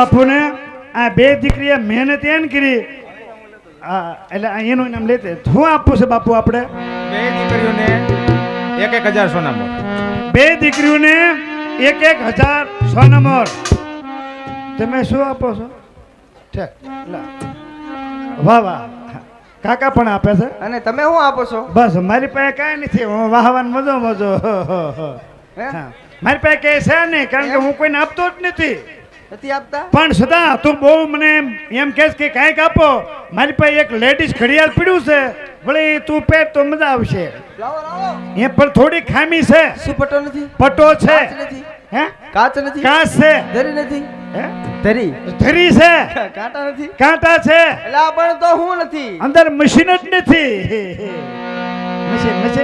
બાપુને આ બે દીકરીએ મહેનત એમ કરી. આ એટલે આ એનું નામ લેતે. શું આપવું છે બાપુ આપણે. બે દીકરીઓને એક એક હજાર સોનામાં બે દીકરીઓને એક એક હજાર સોનામોર તમે શું આપો છો? વાહ વાહ. કાકા પણ આપે છે. અને તમે શું આપો છો? બસ મારી પાસે કાંઈ નથી. હું વાહવાન મજો મજો. હે? હા. મારી પાસે કઈ છે નહીં કારણ કે હું કોઈને આપતો જ નથી. નથી આપતા? પણ સદા તું બહુ મને એમ કહેશ કે કાંઈક આપો. મારી પાસે એક લેડીઝ ઘડિયાળ પીડ્યું છે. વળી તું પહેર તો મજા આવશે. એ પણ થોડી ખામી છે. શું પટો નથી? પટો છે. હે? કાચ નથી? કાચ છે. ધરી નથી? ધરી. ધરી છે. કાંટા નથી? કાંટા છે. એટલે પણ તો હું નથી. અંદર મશીન જ નથી.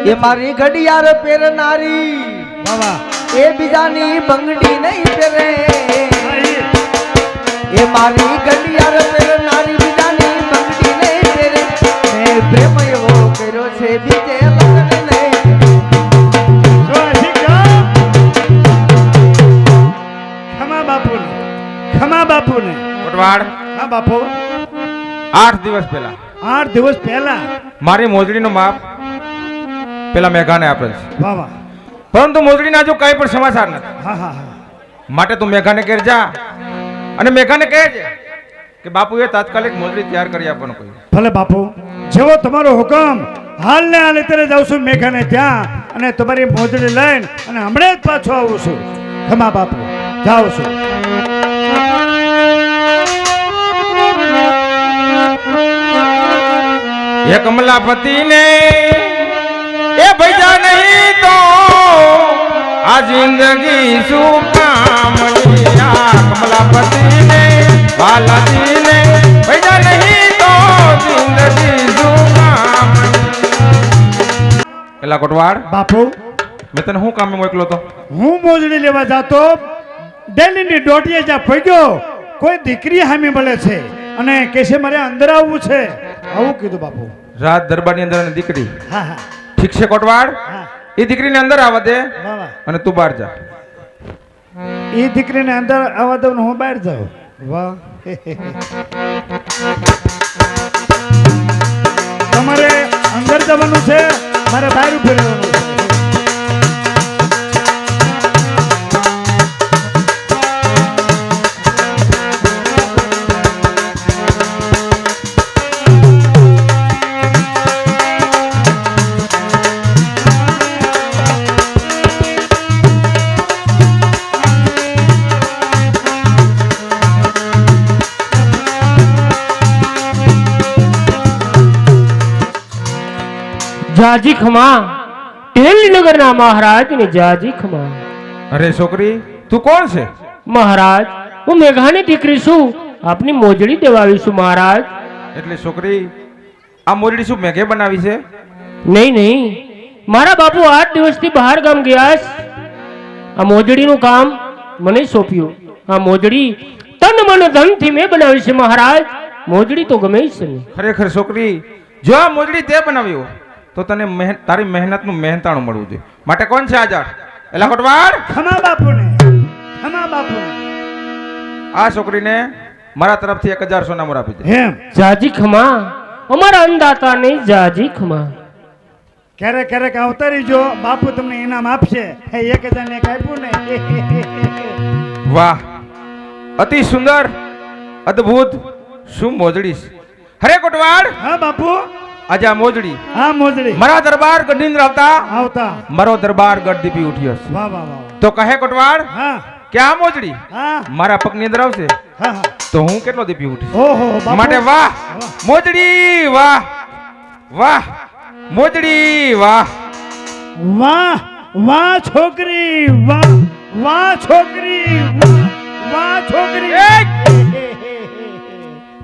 એ મારી ઘડિયાળ પહેરનારી. એ બીજાની બંગડી નહીં પહેરે. એ મારી ઘડિયાળ પહેરનારી બીજાની બંગડી નહીં પહેરે મેં પ્રેમ એવો કર્યો છે બીજે લગ્ન નહીં. જો હજી કહો. ખમા બાપુને ખમા બાપુને. વટવાડ હા બાપુ. આઠ દિવસ પહેલા. આઠ દિવસ પહેલા? મારી મોજડીનો માપ પેલા મેઘાને આપેલ છે. વાહ વાહ. પરંતુ મોજડીના જો કઈ પણ સમાચાર નથી. હા હા હા. માટે તું મેઘાને ઘેર જા. અને મેઘાને કહે છે કે બાપુએ તાત્કાલિક મોજડી તૈયાર કરી આપવાનું કહ્યું. ભલે બાપુ જેવો તમારો હુકમ હાલ ને હાલ અત્યારે જાઉં છું મેઘાને ત્યાં અને તમારી મોજડી લઈને અને હમણાં જ પાછો આવું છું. ખમા બાપુ જાઉં છું. એ કમલાપતિને એ ભૈજા નહીં તો આ જિંદગી શું કામની આ બાલાજી ને ભૈયા નહીં તો જિંદગી શું એલા કોટવાડ બાપુ. મેં તને શું કામે મોકલો તો? હું મોજડી લેવા જાતો ડેલીની દોઢીએ જ્યાં ફગ્યો કોઈ દીકરી હામી મળે છે અને કે છે મારે અંદર આવવું છે. આવું કીધું બાપુ. રાત દરબારની અંદર દીકરી. હા હા. ઠીક છે કોટવાડ હા. એ દીકરીને અંદર આવવા દે. અને તું બહાર જા. એ દીકરીને અંદર આવવા દઉં હું બહાર જાઉં. વાહ. તમારે અંદર જવાનું છે મારે બહાર ઊભી રહેવાનું છે. જાજી ખમા મહારાજ એની જાજી ખમા અરે છોકરી તું કોણ છે? મહારાજ હું મેઘાની દીકરી છું. આપની મોજડી દેવાવી છું મહારાજ. એટલે છોકરી આ મોજડી શું મેઘે બનાવી છે? નહીં નહીં. મારા બાપુ આઠ દિવસથી બહાર ગામ ગયા. આ મોજડીનું કામ મને સોંપ્યું. આ મોજડી તન મન ધનથી મેં બનાવી છે મહારાજ. મોજડી તો ગમે છે ને. ખરેખર છોકરી જો આ મોજડી તે બનાવ્યું તો તને તારી મહેનતનું મહેનતાણું મળવું જોઈએ. માટે કોણ છે આજાદ એલા કોટવાડ? ખમા બાપુને ખમા બાપુને. આ છોકરીને મારા તરફથી એક હજાર સોના મોર આપી દે. હેમ. જાજી ખમા. અમારા અન્નદાતાને જાજી ખમા. ક્યારેક ક્યારેક આવતા રહીજો બાપુ તમને ઇનામ આપશે. હે એક હજાર ને એક આપ્યું ને. વાહ. અતિ સુંદર અદ્ભુત શું મોજડી છે હરે કોટવાડ! હા બાપુ. આજે આ મોજડી. હા મોજડી. મારા દરબાર ગઢની આવતા આવતા. મારો દરબાર ગઢ દીપી ઉઠ્યો છે. વાહ વાહ વાહ. તો કહે કોટવાડ હા. કે આ મોજડી હા. મારા પગની અંદર આવશે? હા હા. તો હું કેટલો દીપી ઉઠીશ? માટે વાહ મોજડી વાહ વાહ મોજડી વાહ. વાહ વાહ છોકરી વાહ વાહ છોકરી વાહ, વાહ છોકરી.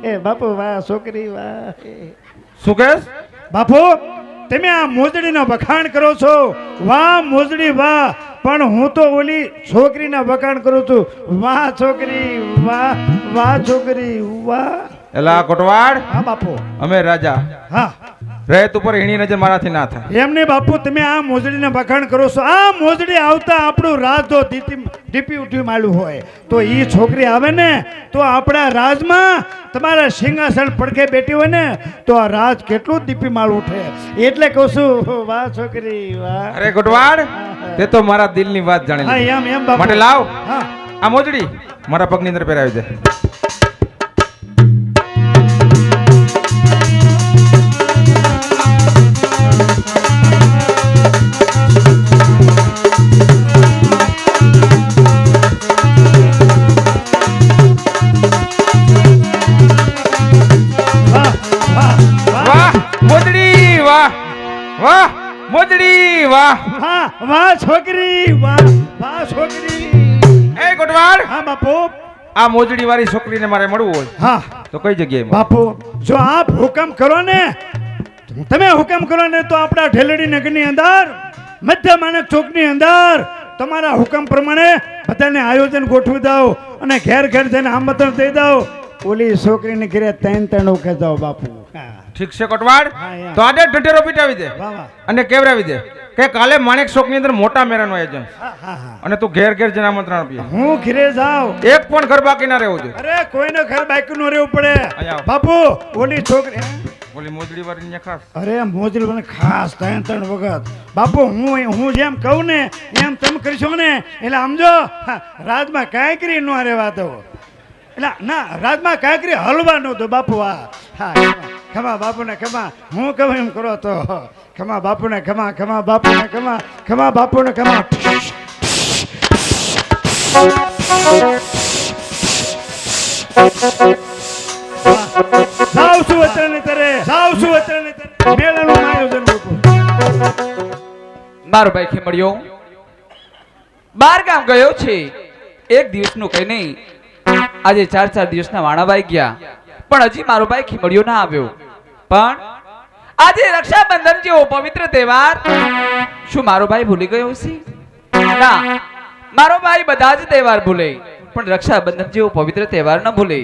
એ બાપુ વાહ છોકરી વાહ શું કહેશ બાપુ તમે આ મોજડીનો વખાણ કરો છો? વાહ મોજડી વાહ. પણ હું તો ઓલી છોકરીના વખાણ કરું છું. વાહ છોકરી વાહ વાહ છોકરી વાહ. એલા કોટવાડ? હા બાપુ. અમે રાજા. હા. રહેત ઉપર એની નજર મારાથી ના થાય. એમને બાપુ તમે આ મોજડીને વખાણ કરો છો. આ મોજડી આવતા આપણું રાજ જો ડીપી ઉઠી માંડ્યું હોય તો એ છોકરી આવે ને તો આપણા રાજમાં તમારા સિંહાસન પડખે બેઠી હોય ને તો આ રાજ કેટલું દીપી માળ ઉઠે. એટલે કહું છું વાહ છોકરી વાહ. અરે ગોટવાડ તે તો મારા દિલની વાત જાણી હા એમ એમ બાપુ. માટે લાવ. હા. આ મોજડી મારા પગની અંદર પહેરાવી દે. વાહ મોજડી વાહ. વાહ વાહ છોકરી વાહ વાહ છોકરી. એ ગોટવાડ હા બાપુ. આ મોજડી વાળી છોકરીને મારે મળવું હોય. હા. તો કઈ જગ્યાએ? બાપુ જો આપ હુકમ કરો ને તમે હુકમ કરો ને તો આપણા ઢેલડી નગરની અંદર મધ્ય માનક ચોકની અંદર તમારા હુકમ પ્રમાણે બધાને આયોજન ગોઠવી દઉં અને ઘેર ઘેર જઈને આમંત્રણ દઈ દઉં. ઓલી છોકરીને ઘરે ત્રણ ત્રણ ઉકે જાઓ બાપુ. ઠીક છે કોટવાડ તો આજે ઢંઢેરો પીટાવી દે. વાહ વાહ. અને કેવરાવી દે. કે કાલે માણેક ચોકની અંદર મોટા મેળાનું આયોજન. અને તું ઘેર ઘેર જઈને આમંત્રણ આપીએ હું ઘરે જાઉં. એક પણ ઘર બાકી ના રહેવું જોઈએ. અરે કોઈનો ઘર બાકી ન રહેવું પડે. બાપુ ઓલી છોકરી ઓલી મોજડી વાળી ને ખાસ. અરે મોજડી વાળી ખાસ ત્રણ ત્રણ વખત. બાપુ હું હું જેમ કહું ને એમ તમે કરશો ને? એટલે સમજો રાજમાં કાંઈ કરી ન રહેવા દો. એટલે ના રાજમાં કાંકરી હલવા ન બાપુ આ. હા ખમા, બાપુને ખમા હું કહું એમ કરો તો. ખમા બાપુને ખમા ખમા બાપુને ખમા ખમા બાપુને ખમા સાવ શું વચન તરે. સાવ શું વચન તરે. મેળાનું આયોજન મૂકો મારો ભાઈ મળ્યો બાર ગામ ગયો છે. એક દિવસનું કઈ નહીં. આજે ચાર ચાર દિવસના વાણા વાઈ ગયા. પણ હજી મારો ભાઈ ખીમડિયો ના આવ્યો. પણ આજે રક્ષાબંધન જેવો પવિત્ર તહેવાર. શું મારો ભાઈ ભૂલી ગયો છે ના, મારો ભાઈ બધા જ તહેવાર ભૂલે. પણ રક્ષાબંધન જેવો પવિત્ર તહેવાર ન ભૂલે.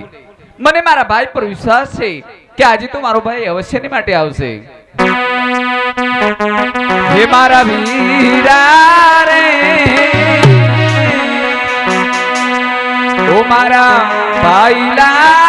મને મારા ભાઈ પર વિશ્વાસ છે કે આજે તો મારો ભાઈ અવશ્યની માટે આવશે. હે મારા વીરા રે. ઓ મારા Bailar.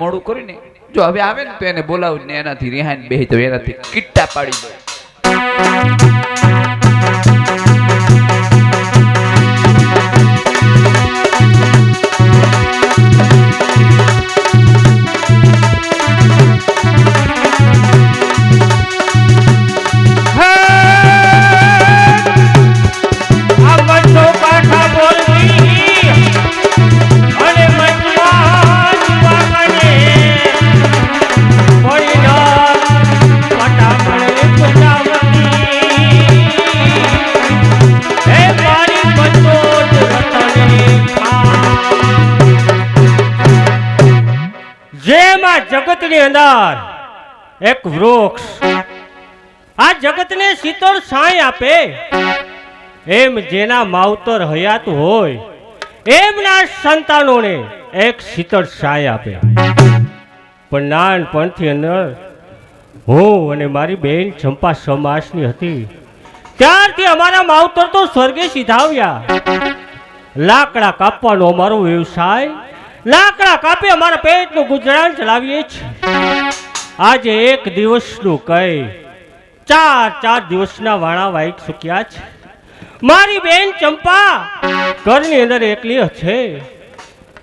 મોડું કરીને જો હવે આવે ને તો એને બોલાવું ને એનાથી રિહાઈને બેહી તો એનાથી કિટ્ટા પાડી દો. જગતની અંદર એક વૃક્ષ. આ જગતને શીતળ છાંય આપે. એમ જેના માવતર હયાત હોય, એમના સંતાનોને એક શીતળ છાંય આપે. પણ નાનપણથી અંદર હું અને મારી બેન ચંપા સમાસની હતી. ત્યારથી અમારા માવતર તો સ્વર્ગે સીધાવ્યા લાકડા કાપવાનો અમારો વ્યવસાય લાકડા કાપી અમારા પેટનું ગુજરાન ચલાવીએ છીએ. આજે એક દિવસનું કઈ. ચાર ચાર દિવસના વાણા વાઈક સુક્યા છે. મારી બેન ચંપા, ઘરની અંદર એકલી છે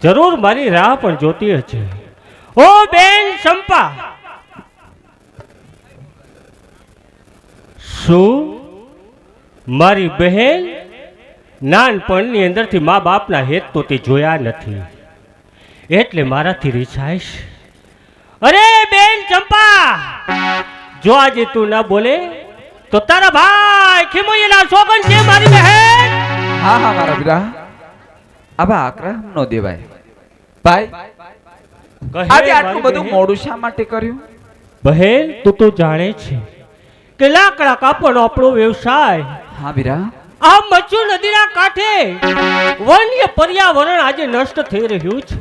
જરૂર મારી રાહ પણ જોતી હશે. ઓ બેન ચંપા! શું? મારી બહેન નાનપણની અંદરથી મા બાપના હેત તો તે જોયા નથી. એટલે મારાથી રીછાય છે અરે બેન ચંપા જો આજે તું ના બોલે તો તારા ભાઈ ખીમોયેલા શોગન છે મારી બહેન. હા હા મારા વીરા. આવા આક્રમ નો દેવાય. ભાઈ કહે આજે આટલું બધું મોડું શા માટે કર્યું? બહેન તું તો જાણે છે કે લાકડા કાપવાનો આપણો વ્યવસાય. હા વીરા. આ મચ્છુ નદીના કાંઠે વન્ય પર્યાવરણ આજે નષ્ટ થઈ રહ્યું છે.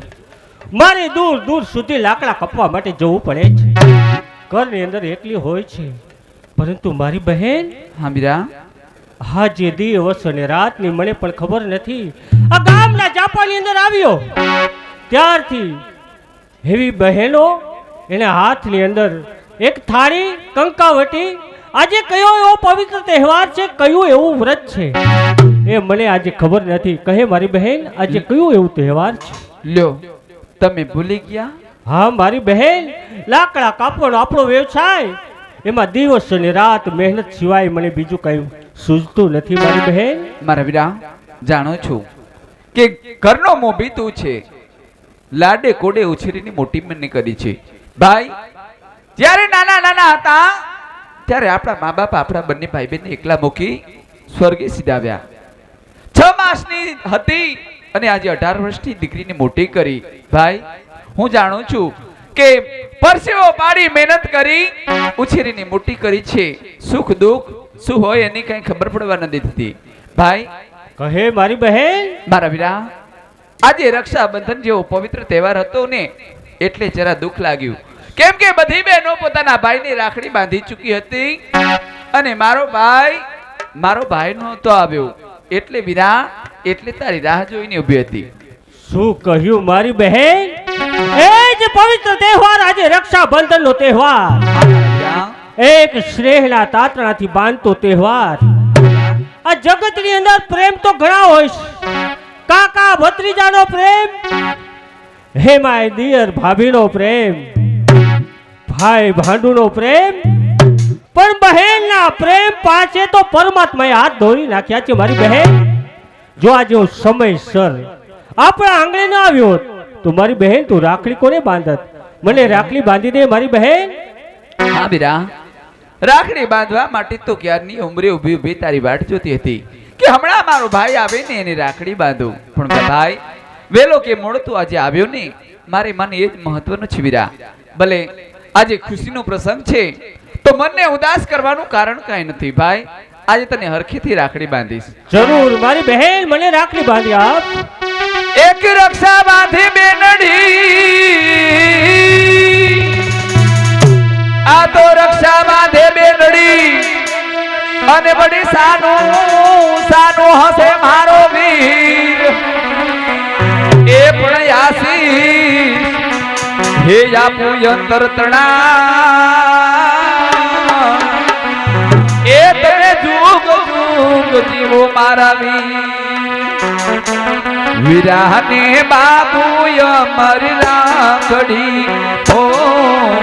મારે દૂર દૂર સુધી લાકડા કપવા માટે જવું પડે છે. ઘરની અંદર એકલી હોય છે. પરંતુ મારી બહેન? હા વીરા હા જે દિવસ અને રાતની મને પણ ખબર નથી. આ ગામના જાપાની અંદર આવ્યો. ત્યારથી એવી બહેનો એને હાથની અંદર એક થાળી કંકાવટી આજે કયો એવો પવિત્ર તહેવાર છે કયું એવું વ્રત છે? એ મને આજે ખબર નથી. કહે મારી બહેન આજે કયું એવું તહેવાર છે? લ્યો. તમે ભૂલી ગયા? હા મારી બહેન લાકડા કાપવાનો આપણો વ્યવસાય. એમાં દિવસ અને રાત મહેનત સિવાય મને બીજું કયું સૂઝતું નથી મારી બહેન. મારા વીરા જાણો છું કે ઘરનો મોભી તું છે. લાડે કોડે ઉછેરીની મોટી મને કરી છે. ભાઈ જ્યારે નાના નાના હતા ત્યારે આપણા મા બાપ આપણા બંને ભાઈ બહેનને એકલા મૂકી સ્વર્ગે સીધાવ્યા છ માસની હતી. અને આજે અઢાર વર્ષની દીકરીને મોટી કરી. ભાઈ હું જાણું છું કે પરસેવો પાડી મહેનત કરી ઉછેરીને મોટી કરી છે. સુખ દુઃખ શું હોય એની કઈ ખબર પડવા નથી થતી. ભાઈ કહે મારી બહેન. મારા વીરા આજે રક્ષાબંધન જેવો પવિત્ર તહેવાર હતો ને એટલે જરા દુઃખ લાગ્યું. કેમ કે બધી બહેનો પોતાના ભાઈની રાખડી બાંધી ચૂકી હતી. અને મારો ભાઈ મારો ભાઈ નહોતો આવ્યો. એટલે વીરા એટલે તારી રાહ જોઈને ઊભી હતી. શું કહ્યું મારી બહેન? એ જ પવિત્ર તહેવાર આજે રક્ષાબંધનનો તહેવાર. વીરા, એક શ્રેહના તાતણાથી બાંધતો તહેવાર. આ જગતની અંદર પ્રેમ તો ઘણા હોય કાકા ભત્રીજાનો પ્રેમ હે માય દિયર ભાભીનો પ્રેમ ભાઈ ભાંડુનો પ્રેમ પણ બહેનના પ્રેમ પાસે તો પરમાત્માએ હાથ ધોરી નાખ્યા છે મારી બહેન. જો આજે હું સમયસર આપણા આંગણે ન આવ્યો તો મારી બહેન તું રાખડી કોને બાંધત? મને રાખડી બાંધી દે મારી બહેન? હા બીરા રાખડી બાંધવા માટે તો ક્યારની ઉંમરે ઊભી ઊભી તારી વાટ જોતી હતી કે હમણાં મારો ભાઈ આવે ને એની રાખડી બાંધું. પણ ભાઈ, વેલો કે મોડો તું આજે આવ્યો ને, મારે મને એ જ મહત્વનું છે વીરા ભલે આજે ખુશીનો પ્રસંગ છે, તો મનને ઉદાસ કરવાનું કારણ કાંઈ નથી ભાઈ. આજે તને હરખીથી રાખડી બાંધીશ. જરૂર મારી બહેન મને રાખડી બાંધી આપ. એક રક્ષા બાંધી બેનડી. આ તો રક્ષા બાંધે બેનડી. અને બડી સાનું સાનું હશે મારો વીર. એ પણ આશીષ હે આપું અંતર તણા. જુગ જીવો મારા વીર વિરાને બાબુ અમર રાખડી ઓ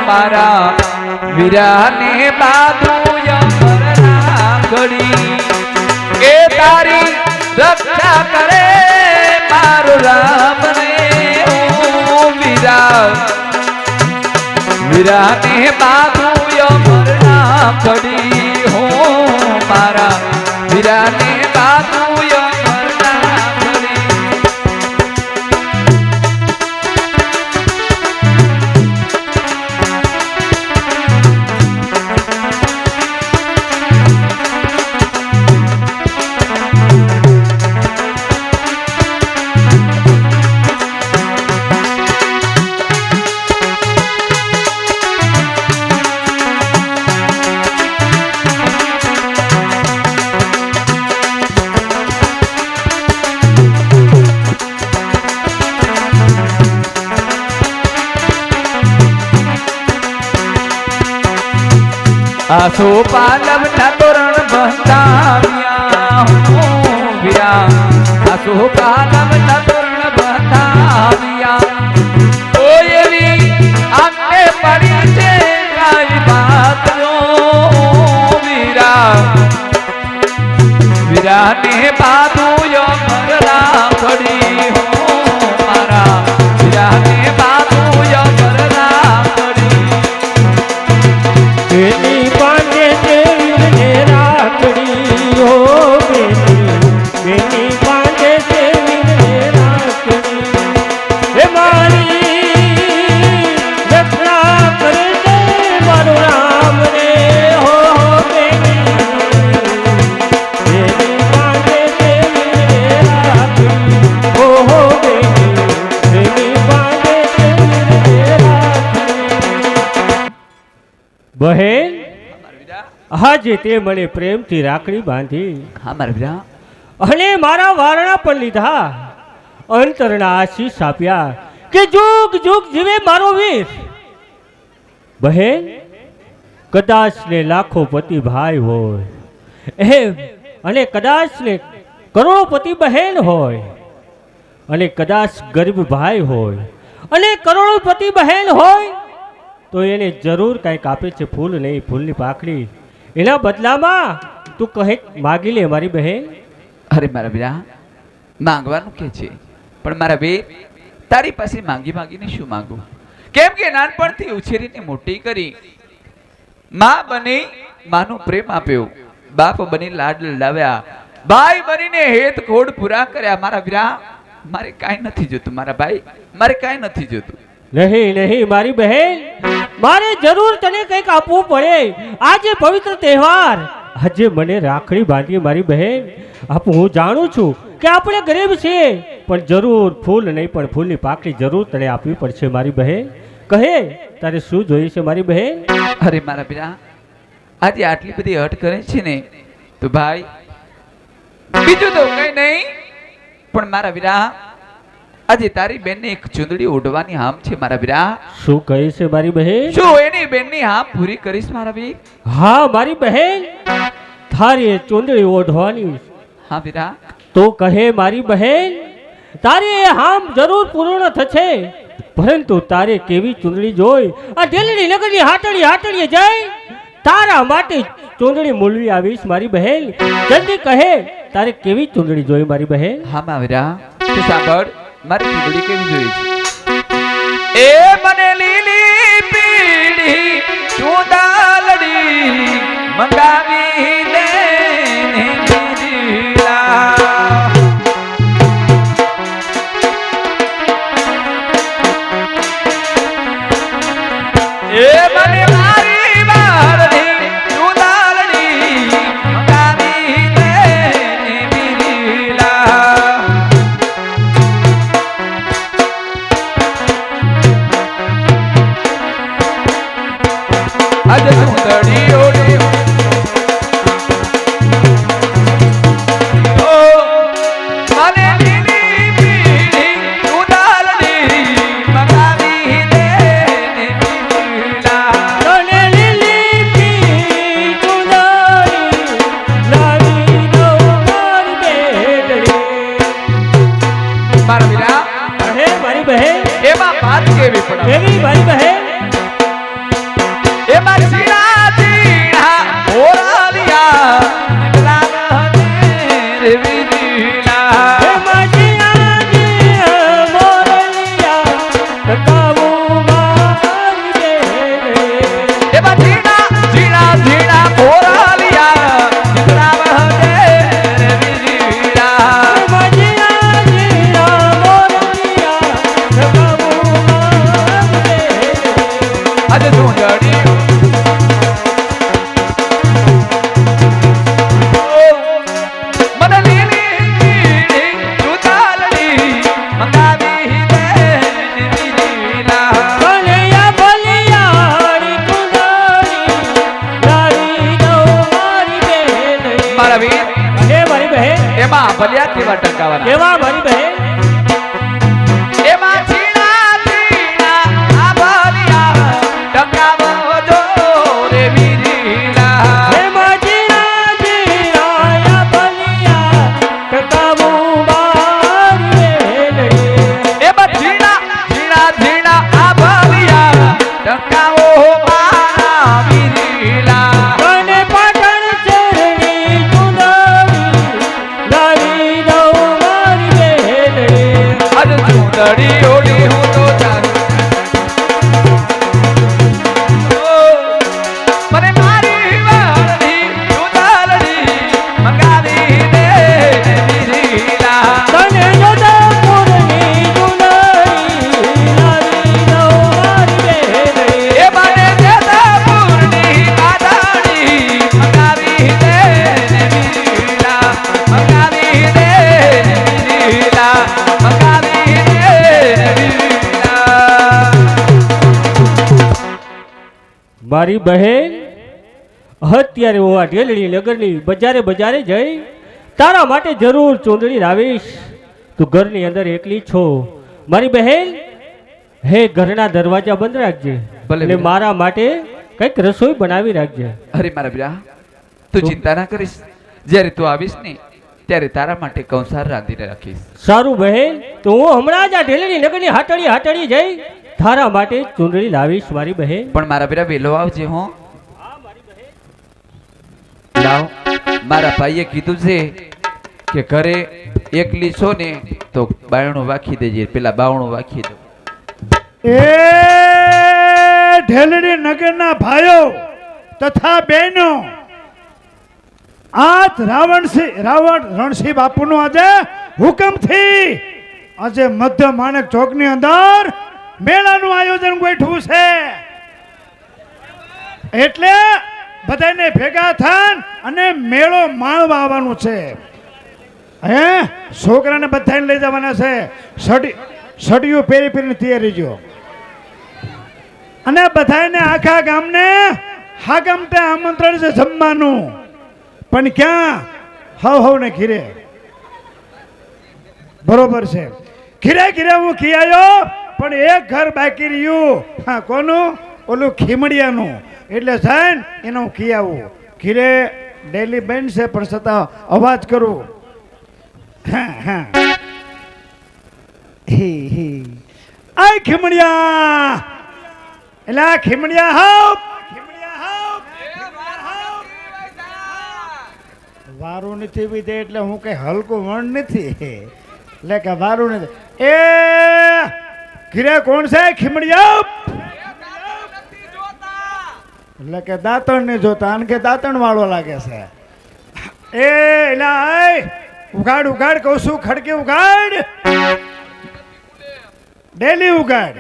મારા. વિરાને બાબુ અમર રાખડી એ તારી રક્ષા કરે મારો રામ ને ઓ વિરા વિરાને બાબુ અમર આસો પાલવના તોરણ બંધાવ્યા આસો તોરણ બહેન આજે તે મને પ્રેમથી રાખડી બાંધી. હા મારા બીજા અને મારા વારણા પણ લીધા. અંતરના આશીષ આપ્યા કે જુગ જુગ જીવે મારો વીર. બહેન કદાચ ને લાખો પતિ ભાઈ હોય. એમ અને કદાચ ને કરોડોપતિ બહેન હોય. અને કદાચ ગરીબ ભાઈ હોય. અને કરોડોપતિ બહેન હોય. તો એને જરૂર કંઈક આપે છે ફૂલ નહીં ફૂલની પાખડી. એના બદલામાં તું કહે માગી લે મારી બહેન. અરે મારા બીરા માંગવાનું કે છે? પણ મારા બે તારી પાસે માંગી માંગીને શું માંગુ? કેમ કે નાનપણથી ઉછેરીને મોટી કરી માં બની માનો પ્રેમ આપ્યો. બાપ બની લાડ લડાવ્યા. ભાઈ બનીને હેત ખોડ પૂરા કર્યા. મારા વીરા મારે કાંઈ નથી જોતું. મારા ભાઈ મારે કાંઈ નથી જોતું. નહીં નહીં મારી બહેન. મારે જરૂર તને કંઈક આપવું પડે. આજે પવિત્ર તહેવાર. આજે મને રાખડી બાંધી મારી બહેન. આપ હું જાણું છું કે આપણે ગરીબ છે પણ જરૂર ફૂલ નહીં પણ ફૂલની પાકડી જરૂર તને આપવી પડશે મારી બહેન. કહે તારે શું જોઈએ છે મારી બહેન? અરે મારા વીરા આજે આટલી બધી હટ કરે છે ને તો ભાઈ બીજું તો કઈ નહીં. પણ મારા વીરા આજે તારી બેનને એક ચુંદડી ઓઢવાની હામ છે મારા બીરા શું કહે છે મારી બહેન? શું એની બેનની હામ પૂરી કરીશ મારા બી હા મારી બહેન. તારી એ ચૂંદડી ઓઢવાની. હા બીરા તો કહે મારી બહેન તારી એ હામ જરૂર પૂર્ણ થશે. પરંતુ તારે કેવી ચુંદડી જોઈ? આ ઢેલડી નગરની હાટડી હાટડીએ જાય તારા માટે ચુંદડી મૂલવી આવીશ મારી બહેન. જલ્દી કહે તારે કેવી ચુંદડી જોઈ મારી બહેન? હા મા તું સાંભળ. મારી ચૂંદડી કેવી જોઈએ છે? એ મને લીલી પીળી ચૂંદાલડી મંગાવી દે. મારી બહેન અત્યારે હું આ ઢેલડી નગરની બજારે બજારે જઈ તારા માટે જરૂર ચૂંદડી લાવીશ. તું ઘરની અંદર એકલી છો. મારી બહેન હે ઘરના દરવાજા બંધ રાખજે ભલે મારા માટે કંઈક રસોઈ બનાવી રાખજે. અરે મારા બીરા તું ચિંતા ના કરીશ. જ્યારે તું આવીશ ને ત્યારે તારા માટે કંસાર રાંધીને રાખીશ. સારું બહેન તો હું હમણાં જ આ ઢેલડી નગરની હાટડી હાટડી જઈ તારા માટે ચૂંદડી લાવીશ મારી બહેન. પણ મારા બેટા વેલો આવજે હો. લાવ મારા ભાઈએ કીધું છે કે ઘરે એકલી છો ને તો બાયણું વાખી દેજે પેલા બાવણું વાખી દો. એ ઢેલડી નગરના ભાઈઓ તથા બહેનો આજ રાવણસિંહ રાવણ રણસિંહ બાપુનો આજે હુકમથી આજે મધ્ય માણેક ચોકની અંદર મેળાનું આયોજન ગોઠવું છે. એટલે બધાને ભેગા થાન અને મેળો માણવા આવવાનું છે. હે? છોકરાને બધાને લઈ જવાના છે. સડી સડિયું પહેરી પહેરીને તૈયારી જો. અને બધાને આખા ગામને હાગમતે આમંત્રણ છે જમવાનું. પણ ક્યાં? હવ હવ ને ખીરે બરોબર છે. ખીરે ખીરે હું ખીયા પણ એક ઘર બાકી રહ્યું. હા, કોનું? ઓલું ખીમડિયાનું. એટલે સાહેબ, એને હું ખીયાવું ખીરે ડેલી બેન છે, પણ છતાં અવાજ કરું. હા હા. હી હી. આ ખીમડિયા. એટલે આ ખીમડિયા હાવ ખીમડિયા હાવ વારું નથી વિધે એટલે હું કઈ હલકું વણ નથી. એટલે કે વારું નથી. એ, ઘીરે કોણ છે? ખીમડિયા? એટલે કે દાંતણ ને જોતા અને કે દાંતણ વાળો લાગે છે. એ એટલે ઉગાડ ઉગાડ કહું છું, ખડકી ઉગાડ ડેલી ઉગાડ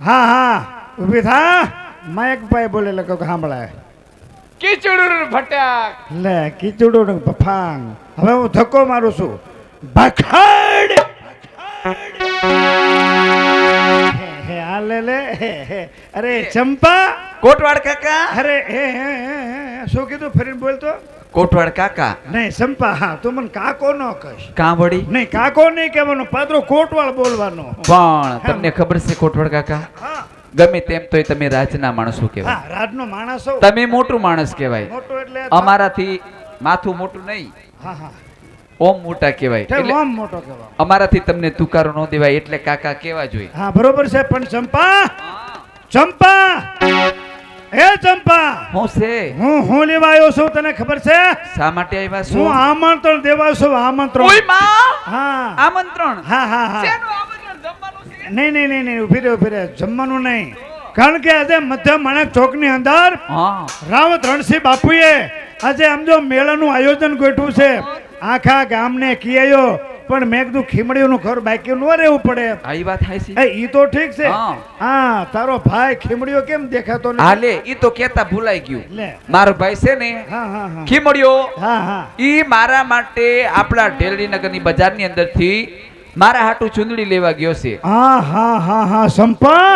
હા હા, ઊભી થા. માયકભાઈ બોલે લખો સાંભળાય. કીચડું ભટાક લે કીચડું ને બફાંગ હવે હું ધક્કો મારું છું. ભખડ! હે, હે, આ લે લે હે, હે. અરે ચંપા! કોટવાડ કાકા? અરે હે હે, હે, હે. શું કીધું? ફરીને બોલતો કોટવાડ કાકા? નહીં ચંપા હા તું મને કાકો ન કહીશ. કાં નહીં કાકો નહીં કહેવાનો પાત્રો કોટવાડ બોલવાનો. પણ તમને ખબર છે કોટવાડ કાકા? હા. ગમે તેમ તોય તમે રાજના માણસો કહેવાય. રાજનો માણસ તમે મોટું માણસ કહેવાય. મોટું એટલે અમારાથી માથું મોટું નહીં. ઓમ મોટા કહેવાય. એટલે ઓમ મોટો કહેવાય. અમારાથી તમને તુકારો ન દેવાય એટલે કાકા કેવા જોઈએ. હા બરોબર છે પણ ચંપા ચંપા એ ચંપા. હું છે? હું હું લેવા આવ્યો છું તને ખબર છે? શા માટે આવ્યા હું આમંત્રણ દેવા છું આમંત્રણ. હા. આમંત્રણ? હા હા હા શેનું આમંત્રણ જમવાનું છે નહીં નહીં નહીં નહીં ઊભી રહે ઊભી રહે. જમવાનું નહીં. કારણ કે આજે મધ્ય માણેક ચોકની અંદર રાવત રણસિંહ બાપુએ આજે આમ જો મેળાનું આયોજન ગોઠવું છે. આખા ગામને કિયાયો પણ મેં કીધું ખીમડીઓનું ઘર બાકી ન રહેવું પડે. આ વાત થાય છે. એ તો ઠીક છે. હા. તારો ભાઈ ખીમડીઓ કેમ દેખાતો નથી? લે ઈ તો કેતા ભૂલાઈ ગયું. મારો ભાઈ છે ને ખીમડીઓ હા હા. ખીમડ્યો હા હા. ઈ મારા માટે આપણા ઢેલડીનગરની બજારની અંદરથી મારા હાટુ ચુંદડી લેવા ગયો છે. હા હા હા હા ચંપા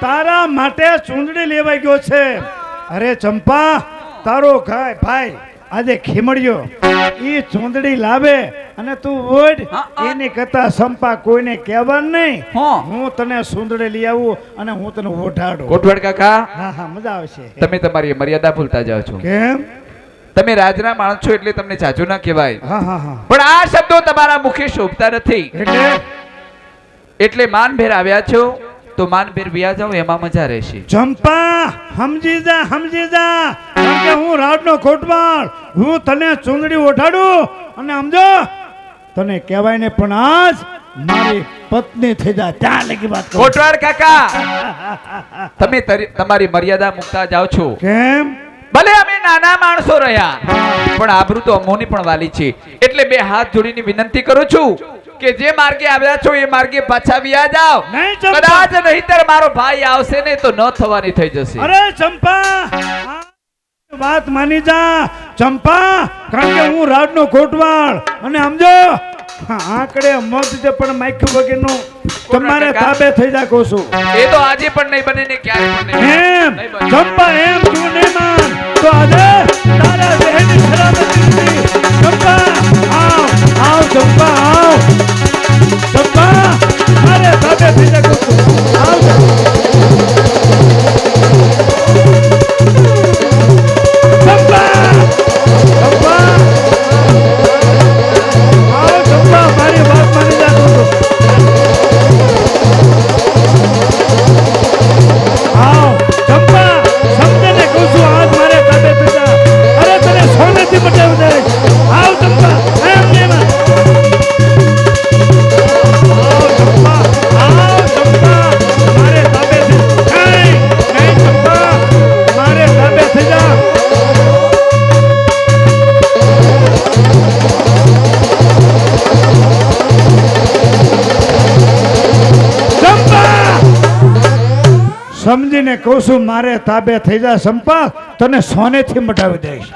તારા માટે ચુંદડી લેવા ગયો છે. અરે ચંપા તારો ગાય ભાઈ આજે ખીમડ્યો. એ ચુંદડી લાવે અને તું હા. એની કરતા સંપા કોઈને કહેવા નહીં. હા. હું તને સુંદડી લઈ આવું અને હું તને ઓઢાડું. કોટવાડ કાકા. હા હા મજા આવશે. તમે તમારી મર્યાદા ભૂલતા જાઓ છો. કેમ? તમે રાજના માણસ છો એટલે તમને ચાચુ ના કહેવાય. પણ આ શબ્દો તમારા મુખે શોભતા નથી. એટલે? એટલે માનભેર આવ્યા છો તો માનભેર વ્યા જાઓ એમાં મજા રહેશે. ચંપા સમજી જા સમજી જા. કે હું રાજનો ખોટવાળ. હું તને ચુંદડી ઓઢાડું. અને સમજો તને કહેવાય ને પણ આજ મારી પત્ની થઈ જા. ત્યાં લગી વાત કરું કાકા તમે તમારી મર્યાદા મુકતા જાઓ છો. કેમ? ભલે અમે નાના માણસો રહ્યા પણ આબરૂ તો અમોની પણ વાલી છે. એટલે બે હાથ જોડીને વિનંતી કરું છું કે જે માર્ગે આવ્યા છો એ માર્ગે પાછા વ્યા જાઓ. કદાચ નહીતર મારો ભાઈ આવશે ને તો ન થવાની થઈ જશે. અરે ચંપા વાત માની જા. ચંપા કારણ કે હું રાજનો કોટવાળ અને સમજો આંકડે મત છે પણ માખ્યું વગરનું તમારે તાબે થઈ રાખો છું. એ તો આજે પણ નહીં બને ને ક્યારે પણ નહીં એમ ચંપા એમ તું નહીં માન. તો આજે તારા દેહની સલામતી નથી. ચંપા આવ આવ ચંપા આવ. ચંપા મારે તાબે થઈ રાખો છું. આવ કહું છું મારે તાબે થઈ જા સંપા તને સોનેથી મટાવી દઈશ.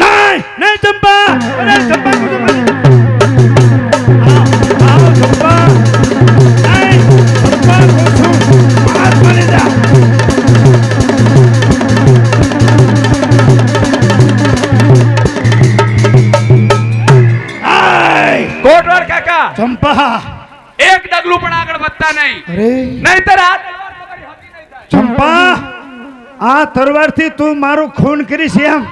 નહીં નહીં ચંપા અરે ચંપા કહું છું મને. આવ, આવ, ચંપા નહીં ચંપા કહું છું. હાથ મારી જા. આય, કાકા ચંપા એક ડગલું પણ આગળ વધતા નહીં. નહીં નહીતર આ ચંપા આ તરવારથી તું મારું ખૂન કરીશ એમ.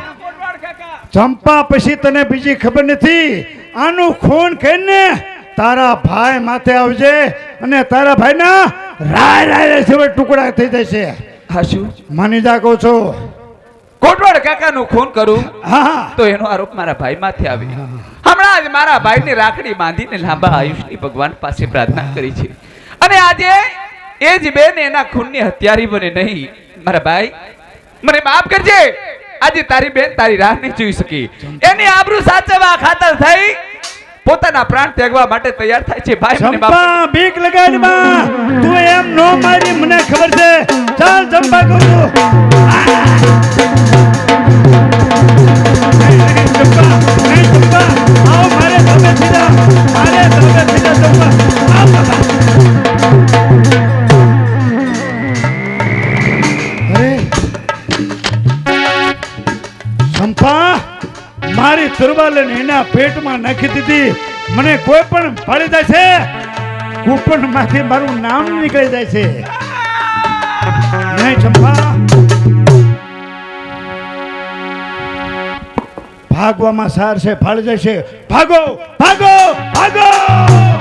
ચંપા પછી તને બીજી ખબર નથી. આનું ખૂન કરીને તારા ભાઈ માથે આવજે અને તારા ભાઈના રાય રાય સિવાય ટુકડા થઈ જશે. હા શું? માની જા કહું છું. કોટવાળ કાકાનું ખૂન કરું? હા હા. તો એનો આરોપ મારા ભાઈ માથે આવી. હમણાં જ મારા ભાઈની રાખડી બાંધીને લાંબા આયુષ્યની ભગવાન પાસે પ્રાર્થના કરી છે. અને આજે એ જ બેન એના ખૂનની હત્યારી બને નહીં. મારા ભાઈ મને માફ કરજે. આજે તારી બેન તારી રાહ નહીં જોઈ શકી. એની આબરૂ સાચવવા ખાતર થઈ પોતાના પ્રાણ ત્યાગવા માટે તૈયાર થાય છે. ભાઈ મને બાપા બીક લગાડમાં તું એમ નો મારી મને ખબર છે. ચાલ જંપા કહું નહીં, નહીં, ચંપા. આવો મારે તમે સીધા મારે તમે સીધા ચંપા. મારી એના પેટમાં નાખી દીધી. મને કોઈ પણ ફાળી જાય છે. કુપનમાંથી મારું નામ નીકળી જાય છે. નહીં ચંપા ભાગવામાં સાર છે ફાળી જાય છે ભાગો ભાગો ભાગો!